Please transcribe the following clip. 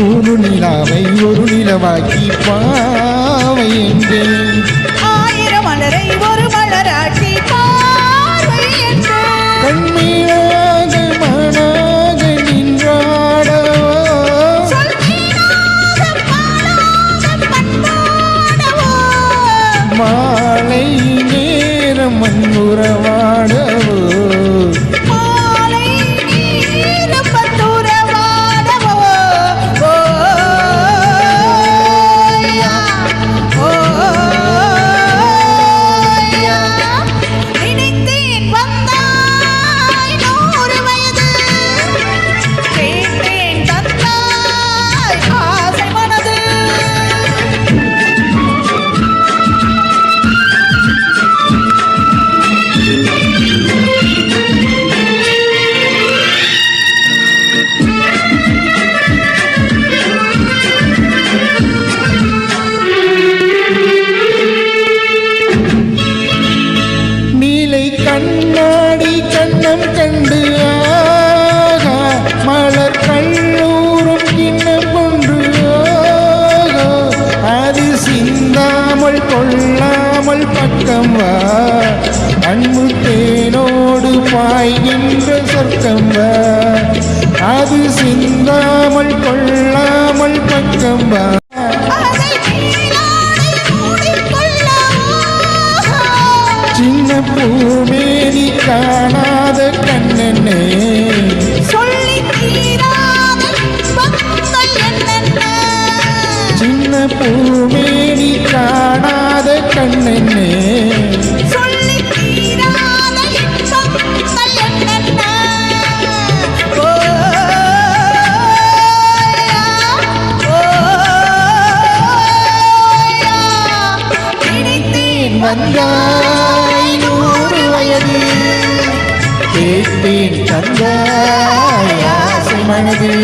நூறு நிலாவை ஒரு நிலவாக்கி பாவை என்றேன் ஆயிரம் மலரை ஒரு என்று கண்மீழாக மனாக பண்பாடவோ. மாலை நேரம் மண்ணுறவாடவோ கண்ணம் கண்டு ஆகா மலர் கல்லூரும் கிண்ணம் கொண்டு ஆகா. அது சிந்தாமல் கொள்ளாமல் பக்கம் வா. பூமேனி காணாத கண்ணனே? சின்ன பூமேனி காணாத கண்ணனே. சொல்லித் மனதில் வயது கேட்டேன் தந்தாய் ஆசை மனதில்.